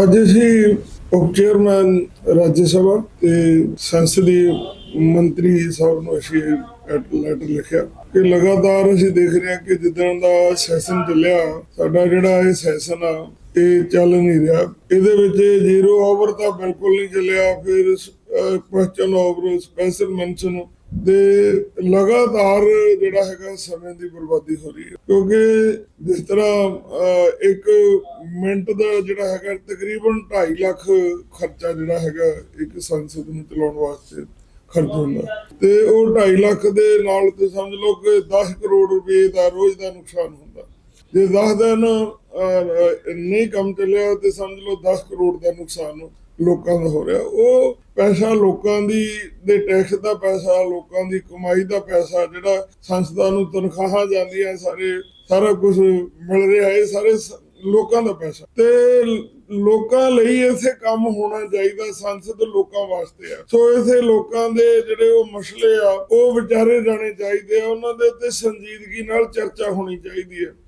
ਅੱਜ ਅਸੀਂ ਉਪ ਚੇਅਰਮੈਨ ਰਾਜ ਸਭਾ ਤੇ ਸੰਸਦੀ ਮੰਤਰੀ ਸਾਹਿਬ ਨੂੰ ਅਸੀਂ ਲੈਟਰ ਲਿਖਿਆ ਕਿ ਲਗਾਤਾਰ ਅਸੀਂ ਦੇਖ ਰਹੇ ਹਾਂ ਕਿ ਜਿੱਦਣ ਦਾ ਸੈਸ਼ਨ ਚੱਲਿਆ, ਸਾਡਾ ਜਿਹੜਾ ਇਹ ਸੈਸ਼ਨ ਆ, ਇਹ ਚੱਲ ਨਹੀਂ ਰਿਹਾ। ਇਹਦੇ ਵਿੱਚ ਜ਼ੀਰੋ ਓਵਰ ਤਾਂ ਬਿਲਕੁਲ ਨਹੀਂ ਚੱਲਿਆ, ਫਿਰ ਕੁਐਸਚਨ ਓਵਰ ਸਪੈਸ਼ਲ ਮੈਂਸ਼ਨ ਦੇ ਲਗਾਤਾਰ ਜਿਹੜਾ ਹੈਗਾ ਸਮੇਂ ਦੀ ਬਰਬਾਦੀ ਹੋ ਰਹੀ ਹੈ। ਕਿਉਂਕਿ ਜਿਸ ਤਰ੍ਹਾਂ ਇੱਕ ਮਿੰਟ ਦਾ ਜਿਹੜਾ ਹੈਗਾ ਤਕਰੀਬਨ 2.5 ਲੱਖ ਖਰਚਾ ਜਿਹੜਾ ਹੈਗਾ ਇੱਕ ਸੰਸਦ ਨੂੰ ਚਲਾਉਣ ਵਾਸਤੇ ਖਰਚ ਹੁੰਦਾ। ਤੇ ਉਹ 2.5 ਲੱਖ ਦੇ ਨਾਲ ਤੇ ਸਮਝ ਲਓ ਕਿ 10 ਕਰੋੜ ਰੁਪਏ ਦਾ ਰੋਜ਼ ਦਾ ਨੁਕਸਾਨ ਹੁੰਦਾ। ਜੇ 10 ਦਿਨ ਨਹੀਂ ਕੰਮ ਚੱਲਿਆ ਤੇ ਸਮਝ ਲਓ 10 ਕਰੋੜ ਦਾ ਨੁਕਸਾਨ ਲੋਕਾਂ ਦਾ ਹੋ ਰਿਹਾ। ਉਹ ਪੈਸਾ ਲੋਕਾਂ ਦੀ, ਦੇ ਟੈਕਸ ਦਾ ਪੈਸਾ, ਲੋਕਾਂ ਦੀ ਕਮਾਈ ਦਾ ਪੈਸਾ, ਜਿਹੜਾ ਸੰਸਥਾ ਨੂੰ ਤਨਖਾਹਾਂ ਜਾਂਦੀਆਂ, ਸਾਰੇ, ਸਾਰਾ ਕੁਝ ਮਿਲ ਰਿਹਾ, ਇਹ ਸਾਰੇ ਲੋਕਾਂ ਦਾ ਪੈਸਾ। ਤੇ ਲੋਕਾਂ ਲਈ ਇਥੇ ਕੰਮ ਹੋਣਾ ਚਾਹੀਦਾ, ਸੰਸਦ ਲੋਕਾਂ ਵਾਸਤੇ ਆ। ਸੋ ਇਥੇ ਲੋਕਾਂ ਦੇ ਜਿਹੜੇ ਉਹ ਮਸਲੇ ਆ, ਉਹ ਵਿਚਾਰੇ ਜਾਣੇ ਚਾਹੀਦੇ ਆ, ਉਹਨਾਂ ਦੇ ਉੱਤੇ ਸੰਜੀਦਗੀ ਨਾਲ ਚਰਚਾ ਹੋਣੀ ਚਾਹੀਦੀ ਹੈ।